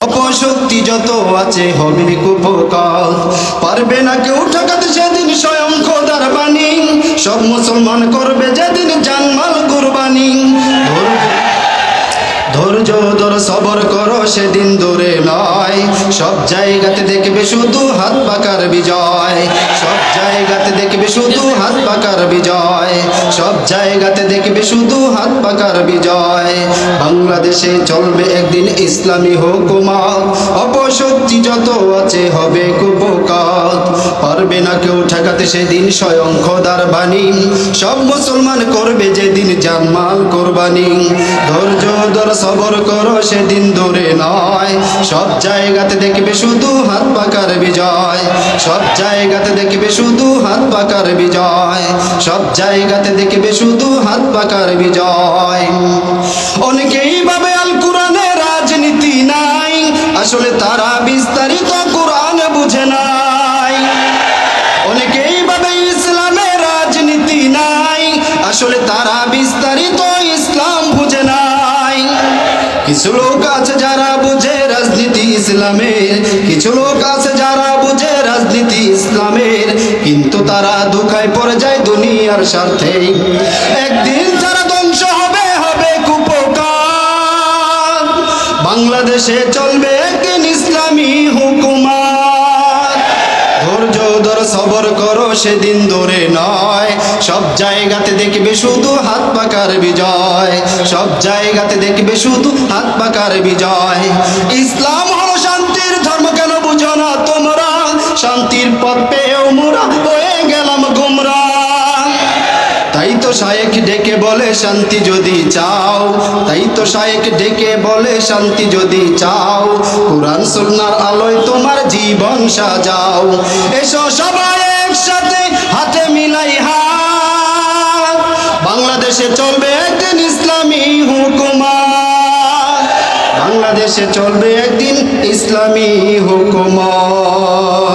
অপশক্তি যত আছে হবে কুপকাল। পারবে না কেউ ঠকাতে সেদিন স্বয়ং খোদার বাণী। সব মুসলমান করবে যেদিন জানমাল কুরবানি। ধৈর্য ধর, সবর করো, সেদিন দূরে নয়। সব জায়গাতে দেখবে শুধু হাত পাকার বিজয়। সব জায়গাতে দেখবে শুধু হাত পাকার বিজয়। জায়গাতে দেখবে শুধু হাত পাকার বিজয়। বাংলাদেশে চলবে একদিন ইসলামী হুকুমত। অপশক্তি যত আছে হবে কুপকাত পারবে না কেউ ঠেকাতে সেদিন স্বয়ং খোদার বাণী। সব মুসলমান করবে যেদিন জানমাল কোরবানি। ধৈর্য ধর, সবর করো, সেদিন দূরে নয়। সব জায়গাতে দেখবে শুধু হাত পাকার বিজয়। সব জায়গাতে দেখবে শুধু হাত পাকার বিজয়। সব জায়গাতে দেখবে শুধু হাত পাকার বিজয়। অনেকেই ভাবে আল কোরআনে রাজনীতি নাই। আসলে তারা বিস্তারিত আসলে তারা বিস্তারিত ইসলাম বুঝে নাই। কিছু লোক আছে যারা বুঝে রাজনীতি ইসলামের, কিছু লোক আছে যারা বুঝে রাজনীতি ইসলামের, কিন্তু তারা দুঃখায় পড়ে যায় দুনিয়ার স্বার্থে। একদিন যারা ধ্বংস হবে হবে কুপকার। বাংলাদেশে চলবে করো সেদিন ধরে নয়। সব জায়গাতে দেখবে শুধু হাত পাকার বিজয়। সব জায়গাতে দেখবে শুধু হাত পাকার বিজয়। ইসলাম হলো শান্তির ধর্ম, কেন বুঝো না তোমরা? শান্তির পথ পেয়েও মোরা হয়ে গেলাম গুমরা। তাই তো শায়েক ডেকে বলে, শান্তি যদি চাও। তাই তো শায়েক ডেকে বলে, শান্তি যদি চাও। কোরআন, সুন্নার আলোয় তোমার জীবন সাজাও। এসো সবাই একসাথে হাতে মিলাই হাত। বাংলাদেশে চলবে একদিন ইসলামী হুকুমা বাংলাদেশে চলবে একদিন ইসলামী হুকুমত।